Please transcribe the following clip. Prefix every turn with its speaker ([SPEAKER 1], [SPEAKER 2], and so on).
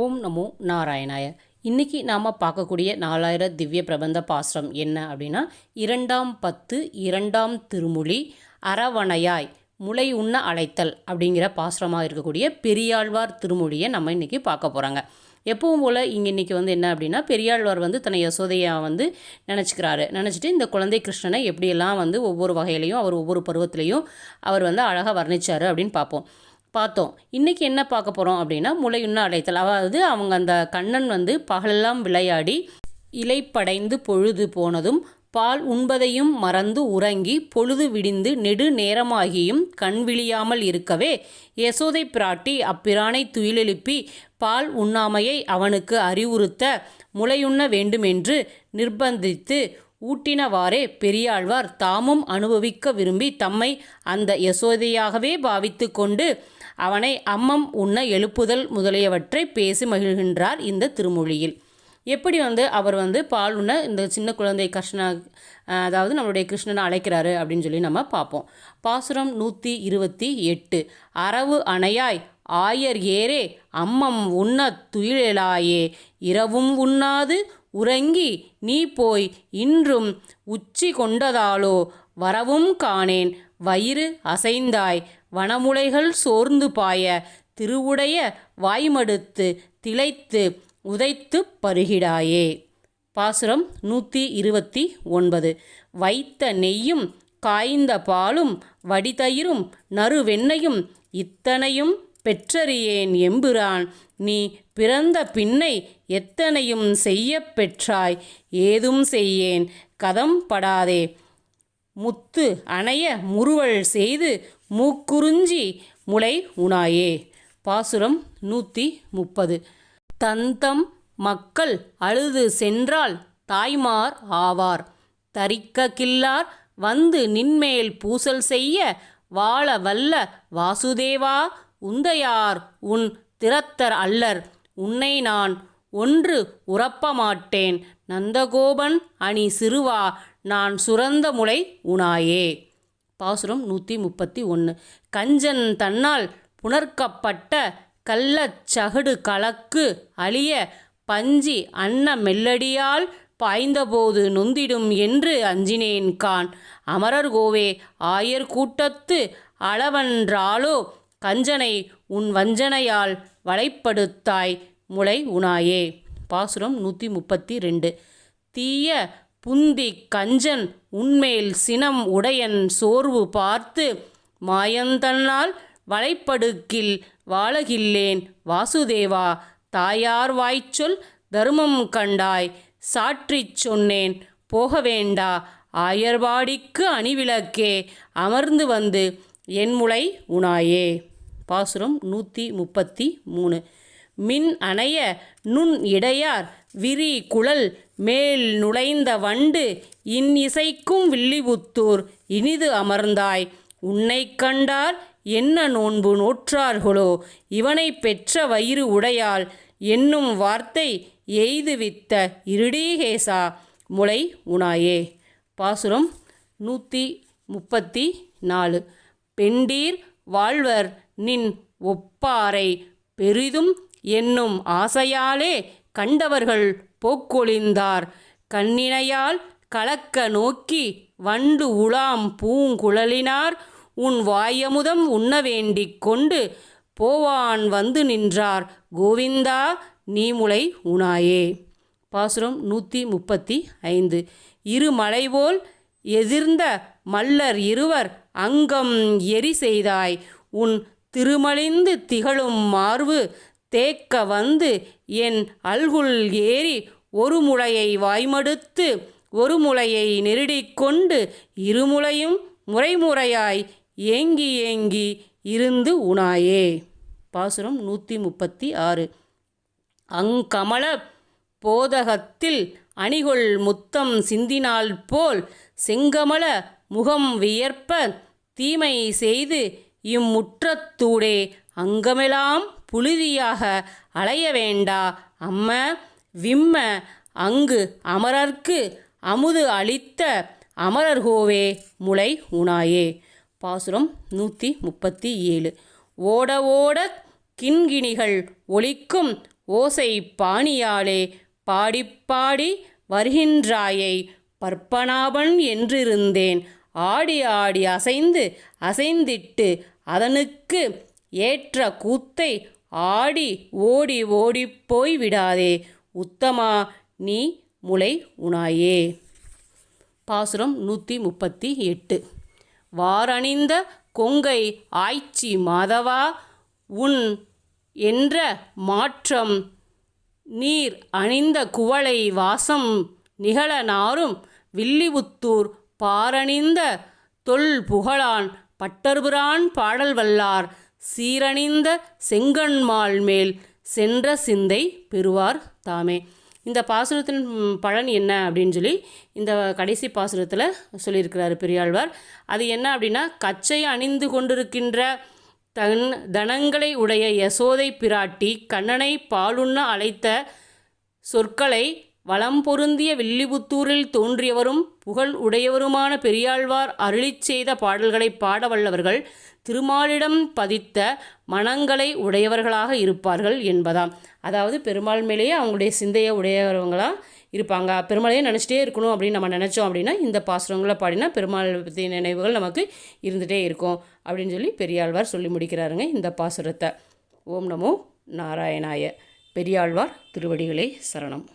[SPEAKER 1] ஓம் நமோ நாராயணாய. இன்னைக்கு நாம் பார்க்கக்கூடிய நாலாயிர திவ்ய பிரபந்த பாசுரம் என்ன அப்படின்னா இரண்டாம் பத்து இரண்டாம் திருமொழி அரவணையாய் முளை உண்ண அழைத்தல் அப்படிங்கிற பாசுரமாக இருக்கக்கூடிய பெரியாழ்வார் திருமொழியை நம்ம இன்றைக்கி பார்க்க போகிறாங்க எப்பவும் போல் இங்கே இன்றைக்கி வந்து என்ன அப்படின்னா பெரியாழ்வார் வந்து தன்னை யசோதையாக வந்து நினச்சிக்கிறாரு. நினச்சிட்டு இந்த குழந்தை கிருஷ்ணனை எப்படியெல்லாம் வந்து ஒவ்வொரு வகையிலையும் அவர் ஒவ்வொரு பருவத்திலையும் அவர் வந்து அழகாக வர்ணித்தார் அப்படின்னு பார்ப்போம். பார்த்தோம். இன்றைக்கி என்ன பார்க்க போகிறோம் அப்படின்னா முளையுண்ண அழைத்தல் அதாவது அவங்க அந்த கண்ணன் வந்து பகலெல்லாம் விளையாடி இலைப்படைந்து பொழுது போனதும் பால் உண்பதையும் மறந்து உறங்கி பொழுது விடிந்து நெடு நேரமாகியும் கண் விழியாமல் இருக்கவே யசோதை பிராட்டி அப்பிரானை துயிலெழுப்பி பால் உண்ணாமையை அவனுக்கு அறிவுறுத்த முளையுண்ண வேண்டுமென்று நிர்பந்தித்து ஊட்டினவாறே பெரியாழ்வார் தாமும் அனுபவிக்க விரும்பி தம்மை அந்த யசோதையாகவே பாவித்து கொண்டு அவனை அம்மம் உண்ண எழுப்புதல் முதலியவற்றை பேசி மகிழ்கின்றார் இந்த திருமொழியில். எப்படி வந்து அவர் வந்து பால் உண்ண இந்த சின்ன குழந்தை கிருஷ்ணா அதாவது நம்மளுடைய கிருஷ்ணனை அழைக்கிறாரு அப்படின்னு சொல்லி நம்ம பார்ப்போம். பாசுரம் நூற்றி இருபத்தி எட்டு. அரவு அணையாய் ஆயர் ஏரே அம்மம் உண்ண துயிலாயே இரவும் உண்ணாது உறங்கி நீ போய் இன்றும் உச்சி கொண்டதாலோ. வரவும் காணேன் வயிறு அசைந்தாய் வனமுலைகள் சோர்ந்து பாய திருவுடைய வாய்மடுத்து திளைத்து உதைத்து பருகிடாயே. பாசுரம் நூற்றி இருபத்தி ஒன்பது. வைத்த நெய்யும் காய்ந்த பாலும் வடிதயிரும் நறுவெண்ணையும் இத்தனையும் பெற்றறியேன் எம்புரான். நீ பிறந்த பின்னை எத்தனையும் செய்ய பெற்றாய்? ஏதும் செய்யேன் கதம் படாதே. முத்து அணைய முறுவல் செய்து மூக்குறிஞ்சி முளை உணாயே பாசுரம் நூற்றி முப்பது. தந்தம் மக்கள் அழுது சென்றால் தாய்மார் ஆவார். தரிக்க கில்லார் வந்து நின்மேல் பூசல் செய்ய வாழ வல்ல வாசுதேவா உந்தையார் உன் திறத்தர் அல்லர். உன்னை நான் ஒன்று உறப்ப மாட்டேன் நந்தகோபன் அணி சிறுவா நான் சுரந்த முளை உணாயே பாசுரம் நூற்றி முப்பத்தி ஒன்று கஞ்சன் தன்னால் புணர்க்கப்பட்ட கள்ளச்சகடு கலக்கு அழிய பஞ்சி அன்ன மெல்லடியால் பாய்ந்தபோது நொந்திடும் என்று அஞ்சினேன் கான். அமரர் கோவே ஆயர் கூட்டத்து அளவன்றாலோ கஞ்சனை உன் வஞ்சனையால் வலைப்படுத்தாய் முளை உணாயே பாசுரம் நூற்றி முப்பத்தி ரெண்டு தீய புந்தி கஞ்சன் உன்மேல் சினம் உடையன் சோர்வு பார்த்து மாயந்தன்னால் வலைப்படுக்கில் வாழகில்லேன். வாசுதேவா தாயார் வாய்ச்சொல் தருமம் கண்டாய். சாற்றிச் சொன்னேன் போக வேண்டா ஆயர்வாடிக்கு அணிவிளக்கே. அமர்ந்து வந்து என் முளை உணாயே பாசுரம் நூற்றி முப்பத்தி மூணு. மின் அணைய நுண் இடையார் விரி குழல் மேல் நுழைந்த வண்டு இன் இசைக்கும் வில்லிபுத்தூர் இனிது அமர்ந்தாய். உன்னை கண்டார் என்ன நோன்பு நோற்றார்களோ இவனை பெற்ற வயிறு உடையால் என்னும் வார்த்தை எய்துவித்த இருடீகேசா முளை உணாயே பாசுரம் நூற்றி முப்பத்தி நாலு. பெண்டீர் வாழ்வர் நின் ஒப்பாரை பெரிதும் என்னும் ஆசையாலே கண்டவர்கள் போக்கொழிந்தார். கண்ணினையால் கலக்க நோக்கி வண்டு உலாம் பூங்குழலினார். உன் வாயமுதம் உண்ண வேண்டிக் கொண்டு போவான் வந்து நின்றார். கோவிந்தா நீமுலை உணாயே பாசுரம் நூற்றி முப்பத்தி ஐந்து. இரு மலைபோல் எதிர்ந்த மல்லர் இருவர் அங்கம் எரி செய்தாய். உன் திருமலிந்து திகழும் மார்பு தேக்க வந்து என் அல்குல் ஏறி ஒரு முளையை வாய்மடுத்து ஒரு முளையை நெருடிக்கொண்டு இருமுளையும் முறைமுறையாய் ஏங்கி ஏங்கி இருந்து உணாயே பாசுரம் நூற்றி முப்பத்தி ஆறு. அங்கமல போதகத்தில் அணிகொள் முத்தம் சிந்தினால் போல் செங்கமல முகம் வியர்ப்ப தீமை செய்து இம்முற்றத்தூடே அங்கமெல்லாம் புழுதியாக அலைய வேண்டா அம்ம விம்ம அங்கு அமரர்க்கு அமுது அளித்த அமரர்கோவே முளை உணாயே பாசுரம் நூற்றி முப்பத்தி ஏழு. ஓட ஓட கிண்கிணிகள் ஒலிக்கும் ஓசை பாணியாலே பாடிப்பாடி வருகின்றாயை பற்பனாபன் என்றிருந்தேன். ஆடி ஆடி அசைந்து அசைந்திட்டு அதனுக்கு ஏற்ற கூத்தை ஆடி ஓடி ஓடிப்போய் விடாதே. உத்தமா நீ முளை உணாயே பாசுரம் நூற்றி முப்பத்தி எட்டு. வாரணிந்த கொங்கை ஆய்ச்சி மாதவா உன் என்ற மாற்றம் நீர் அணிந்த குவளை வாசம் நிகழனாரும் வில்லிபுத்தூர் பாரணிந்த தொல் புகழான் பட்டர்புரான் பாடல் வல்லார் சீரணிந்த செங்கண்மால் மேல் சென்ற சிந்தை பெறுவார் தாமே. இந்த பாசுரத்தின் பலன் என்ன அப்படின்னு சொல்லி இந்த கடைசி பாசுரத்தில் சொல்லியிருக்கிறார் பெரியாழ்வார். அது என்ன அப்படின்னா கச்சை அணிந்து கொண்டிருக்கின்ற தன் தனங்களை உடைய யசோதை பிராட்டி கண்ணனை பாலுண்ண அழைத்த சொற்களை வளம் பொருந்திய வில்லிபுத்தூரில் தோன்றியவரும் புகழ் உடையவருமான பெரியாழ்வார் அருளிச் செய்த பாடல்களை பாட வல்லவர்கள் திருமாலிடம் பதித்த மனங்களை உடையவர்களாக இருப்பார்கள் என்பதாம். அதாவது பெருமாள் மேலேயே அவங்களுடைய சிந்தையை உடையவங்களாக இருப்பாங்க. பெருமாளையே நினச்சிட்டே இருக்கணும் அப்படின்னு நம்ம நினச்சோம் அப்படின்னா இந்த பாசுரங்களை பாடினா பெருமாள் பற்றிய நினைவுகள் நமக்கு இருந்துகிட்டே இருக்கும் அப்படின்னு சொல்லி பெரியாழ்வார் சொல்லி முடிக்கிறாருங்க இந்த பாசுரத்தை. ஓம் நமோ நாராயணாய. பெரியாழ்வார் திருவடிகளே சரணம்.